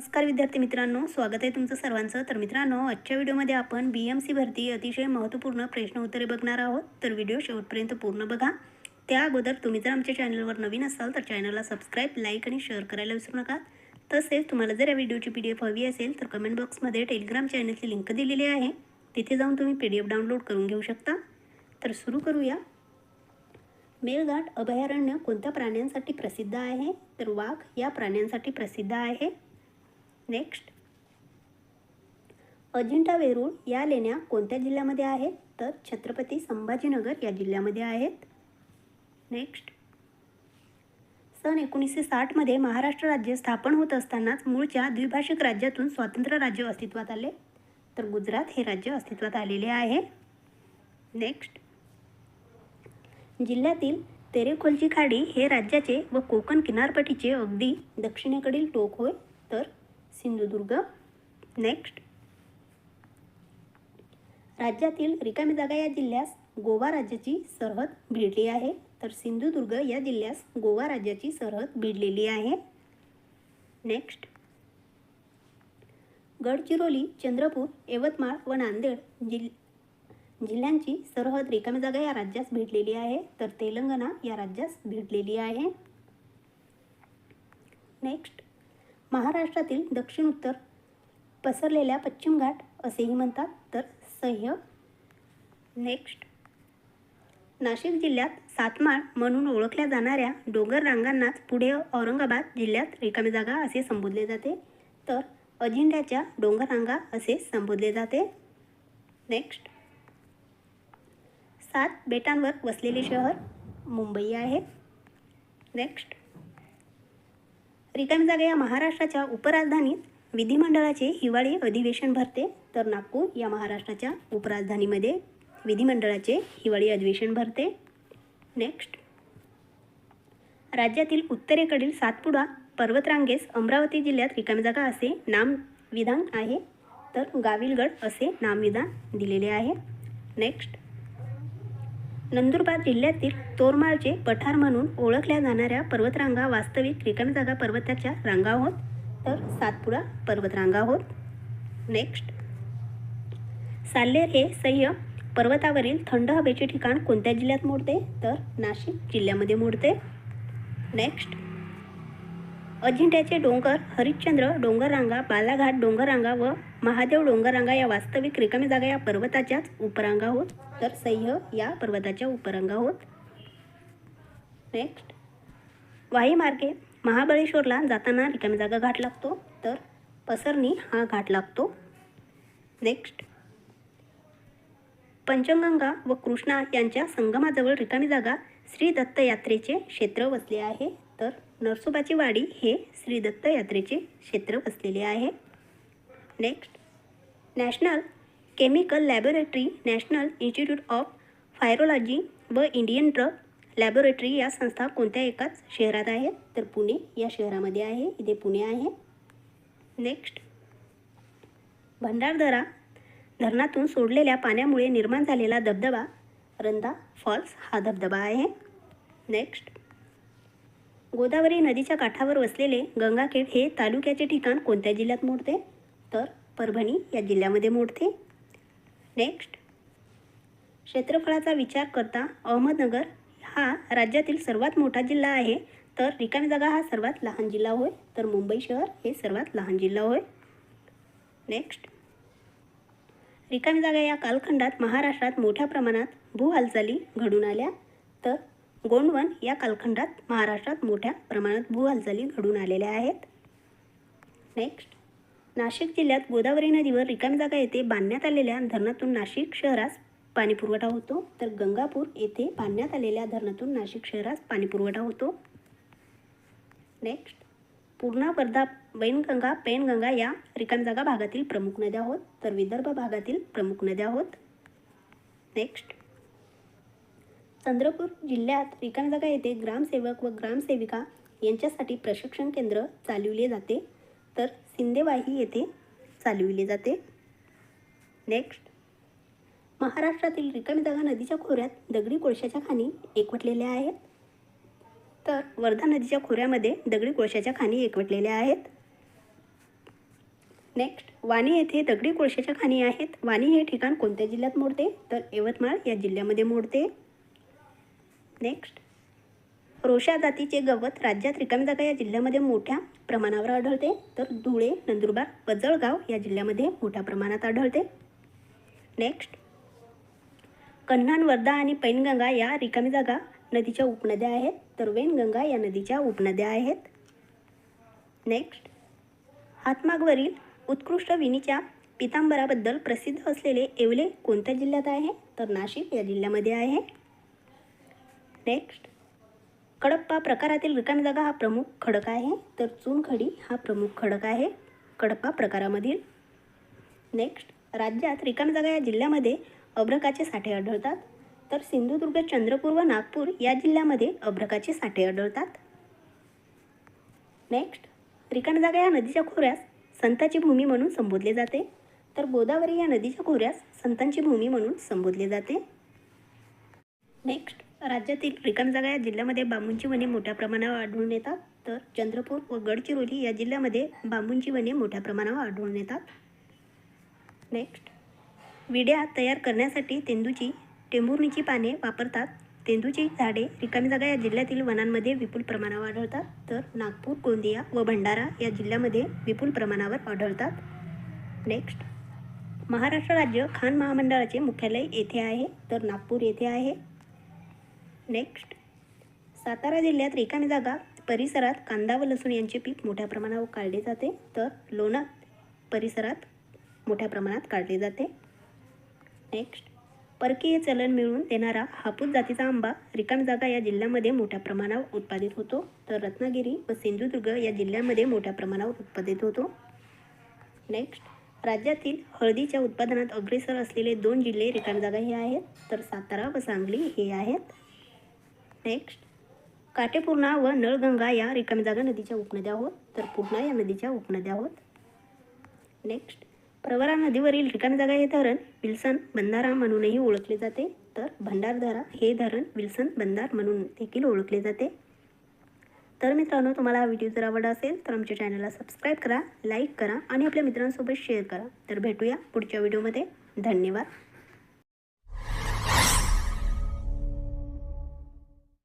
नमस्कार विद्यार्थी मित्रांनो स्वागत आहे तुमचं सर्वांचं. तर मित्रांनो आजच्या व्हिडिओमध्ये आपण बी एम सी भरती अतिशय महत्त्वपूर्ण प्रश्न उत्तरे बघणार आहोत. तर व्हिडिओ शेवटपर्यंत पूर्ण बघा. त्या अगोदर तुम्ही जर आमच्या चॅनलवर नवीन असाल तर चॅनलला सबस्क्राईब लाईक आणि शेअर करायला विसरू नका. तसेच तुम्हाला जर या व्हिडिओची पी डी एफ हवी असेल तर कमेंट बॉक्समध्ये टेलिग्राम चॅनलची लिंक दिलेली आहे. तिथे जाऊन तुम्ही पी डी एफ डाउनलोड करून घेऊ शकता. तर सुरू करूया. मेळघाट अभयारण्य कोणत्या प्राण्यांसाठी प्रसिद्ध आहे? तर वाघ या प्राण्यांसाठी प्रसिद्ध आहे. नेक्स्ट अजिंठा वेरूळ या लेण्या कोणत्या जिल्ह्यामध्ये आहेत? तर छत्रपती संभाजीनगर या जिल्ह्यामध्ये आहेत. नेक्स्ट सन एकोणीसशे साठमध्ये महाराष्ट्र राज्य स्थापन होत असतानाच मूळच्या द्विभाषिक राज्यातून स्वातंत्र्य राज्य अस्तित्वात आले. तर गुजरात हे राज्य अस्तित्वात आलेले आहे. नेक्स्ट जिल्ह्यातील तेरेखोलची खाडी हे राज्याचे व कोकण किनारपट्टीचे अगदी दक्षिणेकडील टोक होय. सिंधुदुर्ग. नेक्स्ट राज्यातील रिकामी जागा या जिल्ह्यास गोवा राज्याची सरहद भिडली आहे. तर सिंधुदुर्ग या जिल्ह्यास गोवा राज्याची सरहद भिडलेली आहे. नेक्स्ट गडचिरोली चंद्रपूर यवतमाळ व नांदेड जिल जिल्ह्यांची सरहद रिकामी जागा या राज्यास भेटलेली आहे. तर तेलंगणा या राज्यास भेटलेली आहे. नेक्स्ट महाराष्ट्रातील दक्षिण उत्तर पसरलेल्या पश्चिम घाट असेही म्हणतात. तर सह्य. नेक्स्ट. नाशिक जिल्ह्यात सातमाळ म्हणून ओळखल्या जाणाऱ्या डोंगर रांगांनाच पुढे औरंगाबाद जिल्ह्यात रिकामी जागा असे संबोधले जाते. तर अजिंठ्याच्या डोंगर रांगा असे संबोधले जाते. नेक्स्ट. सात बेटांवर वसलेले शहर मुंबई आहे. नेक्स्ट. रिकामी जागा या महाराष्ट्राच्या उपराजधानीत विधिमंडळाचे हिवाळी अधिवेशन भरते. तर नागपूर या महाराष्ट्राच्या उपराजधानीमध्ये विधिमंडळाचे हिवाळी अधिवेशन भरते. नेक्स्ट राज्यातील उत्तरेकडील सातपुडा पर्वतरांगेस अमरावती जिल्ह्यात रिकामी जागा असे नामविधान आहे. तर गाविलगड असे नामविधान दिलेले आहे. नेक्स्ट नंदुरबार जिल्ह्यातील तोरमाळचे पठार म्हणून ओळखल्या जाणाऱ्या पर्वतरांगा वास्तविक रिकामी जागा पर्वताच्या रांगा होत. तर सातपुडा पर्वतरांगा होत. नेक्स्ट साल्हेर हे सह्य पर्वतावरील थंड हवेचे ठिकाण कोणत्या जिल्ह्यात मोडते? तर नाशिक जिल्ह्यामध्ये मोडते. नेक्स्ट अजिंठ्याचे डोंगर हरिश्चंद्र डोंगररांगा बालाघाट डोंगररांगा व महादेव डोंगररांगा या वास्तविक रिकामी जागा या पर्वताच्याच उपरांगा होत तर सह्य या पर्वताच्या उपरांगा होत नेक्स्ट वाही मार्गे महाबळेश्वरला जाताना रिकामी जागा घाट लागतो. तर पसरणी हा घाट लागतो. नेक्स्ट पंचगंगा व कृष्णा यांच्या संगमाजवळ रिकामी जागा श्री दत्त यात्रेचे क्षेत्र वसले आहे. तर नरसोबाची वाडी हे श्री दत्त यात्रेचे क्षेत्र वसलेले आहे. Next national chemical laboratory national institute of virology व इंडियन ड्रग लॅबोरेटरी या संस्था कोणत्या एकाच शहरात आहेत तर पुणे या शहरामध्ये आहे इथे पुणे आहे. नेक्स्ट भंडारदरा धरणातून सोडलेल्या पाण्यामुळे निर्माण झालेला धबधबा रंदा फॉल्स हा धबधबा आहे. नेक्स्ट गोदावरी नदीच्या काठावर वसलेले गंगाखेड हे तालुक्याचे ठिकाण कोणत्या जिल्ह्यात मोडते? तर परभणी या जिल्ह्यामध्ये मोडते. नेक्स्ट क्षेत्रफळाचा विचार करता अहमदनगर हा राज्यातील सर्वात मोठा जिल्हा आहे. तर रिकामी जागा हा सर्वात लहान जिल्हा होय. तर मुंबई शहर हे सर्वात लहान जिल्हा होय. नेक्स्ट रिकामी जागा या कालखंडात महाराष्ट्रात मोठ्या प्रमाणात भूहालचाली घडून आल्या. तर गोंडवन या कालखंडात महाराष्ट्रात मोठ्या प्रमाणात भूहालचाली घडून आलेल्या आहेत. नेक्स्ट नाशिक जिल्ह्यात गोदावरी नदीवर रिकामी जागा येथे बांधण्यात आलेल्या धरणातून नाशिक शहरास पाणीपुरवठा होतो. तर गंगापूर येथे बांधण्यात आलेल्या धरणातून नाशिक शहरास पाणीपुरवठा होतो. नेक्स्ट पूर्णा वर्धा वैनगंगा पेनगंगा या रिकामी जागा भागातील प्रमुख नद्या होत. तर विदर्भ भागातील प्रमुख नद्या होत. नेक्स्ट चंद्रपूर जिल्ह्यात रिकामी जागा येथे ग्रामसेवक व ग्रामसेविका यांच्यासाठी प्रशिक्षण केंद्र चालविले जाते. तर सिंदेवाही येथे चालविले जाते. नेक्स्ट महाराष्ट्रातील रिकामी जागा नदीच्या खोऱ्यात दगडी कोळशाच्या खाणी एकवटलेल्या आहेत. तर वर्धा नदीच्या खोऱ्यामध्ये दगडी कोळशाच्या खाणी एकवटलेल्या आहेत. नेक्स्ट वाणी येथे दगडी कोळशाच्या खाणी आहेत. वाणी हे ठिकाण कोणत्या जिल्ह्यात मोडते? तर यवतमाळ या जिल्ह्यामध्ये मोडते. नेक्स्ट रोषा जातीचे गवत राज्यात रिकामीजागा या जिल्ह्यामध्ये मोठ्या प्रमाणावर आढळते. तर धुळे नंदुरबार व जळगाव या जिल्ह्यामध्ये मोठ्या प्रमाणात आढळते. नेक्स्ट कन्हान वर्धा आणि पैनगंगा या रिकामी जागा नदीच्या उपनद्या आहेत. तर वेनगंगा या नदीच्या उपनद्या आहेत. नेक्स्ट हातमागवरील उत्कृष्ट विणीच्या पितांबराबद्दल प्रसिद्ध असलेले येवले कोणत्या जिल्ह्यात आहे? तर नाशिक या जिल्ह्यामध्ये आहे. नेक्स्ट कडप्पा प्रकारातील रिकामी जागा हा प्रमुख खडक आहे. तर चुनखडी हा प्रमुख खडक आहे. कडप्पा प्रकारामधील. नेक्स्ट राज्यात रिकामी जागा या जिल्ह्यामध्ये अभ्रकाचे साठे आढळतात. तर सिंधुदुर्ग चंद्रपूर व नागपूर या जिल्ह्यामध्ये अभ्रकाचे साठे आढळतात. नेक्स्ट रिकामी जागा या नदीच्या खोऱ्यास संतांची भूमी म्हणून संबोधले जाते. तर गोदावरी या नदीच्या खोऱ्यास संतांची भूमी म्हणून संबोधले जाते. नेक्स्ट राज्यातील रिकाम जागा या जिल्ह्यामध्ये बांबूंची वने मोठ्या प्रमाणावर आढळून येतात. तर चंद्रपूर व गडचिरोली या जिल्ह्यामध्ये बांबूंची वने मोठ्या प्रमाणावर आढळून येतात. नेक्स्ट विड्या तयार करण्यासाठी तेंदूची टेंभुर्णीची पाने वापरतात. तेंदूची झाडे रिकामी जागा या जिल्ह्यातील वनांमध्ये विपुल प्रमाणावर आढळतात. तर नागपूर गोंदिया व भंडारा या जिल्ह्यामध्ये विपुल प्रमाणावर आढळतात. नेक्स्ट महाराष्ट्र राज्य खान महामंडळाचे मुख्यालय येथे आहे. तर नागपूर येथे आहे. नेक्स्ट सातारा जिल्ह्यात रिकामी जागा परिसरात कांदा व लसूण यांचे पीक मोठ्या प्रमाणावर काढले जाते तर लोणार परिसरात मोठ्या प्रमाणात काढले जाते. नेक्स्ट परकीय चलन मिळवून देणारा हापूस जातीचा आंबा रिकामी जागा या जिल्ह्यामध्ये मोठ्या प्रमाणावर उत्पादित होतो तर रत्नागिरी व सिंधुदुर्ग या जिल्ह्यामध्ये मोठ्या प्रमाणावर उत्पादित होतो. नेक्स्ट राज्यातील हळदीच्या उत्पादनात अग्रेसर असलेले दोन जिल्हे रिकामी जागा हे आहेत तर सातारा व सांगली हे आहेत. नेक्स्ट काटेपूर्णा व नळगंगा या रिकामी जागा नदीच्या उपनद्या आहोत. तर पूर्णा या नदीच्या उपनद्या आहोत. नेक्स्ट प्रवरा नदीवरील रिकामी जागा हे धरण विल्सन बंधारा म्हणूनही ओळखले जाते. तर भंडारदरा हे धरण विल्सन बंधार म्हणून देखील ओळखले जाते. तर मित्रांनो तुम्हाला हा व्हिडिओ जर आवडला असेल तर आमच्या चॅनलला सबस्क्राईब करा लाईक करा आणि आपल्या मित्रांसोबत शेअर करा. तर भेटूया पुढच्या व्हिडिओमध्ये धन्यवाद.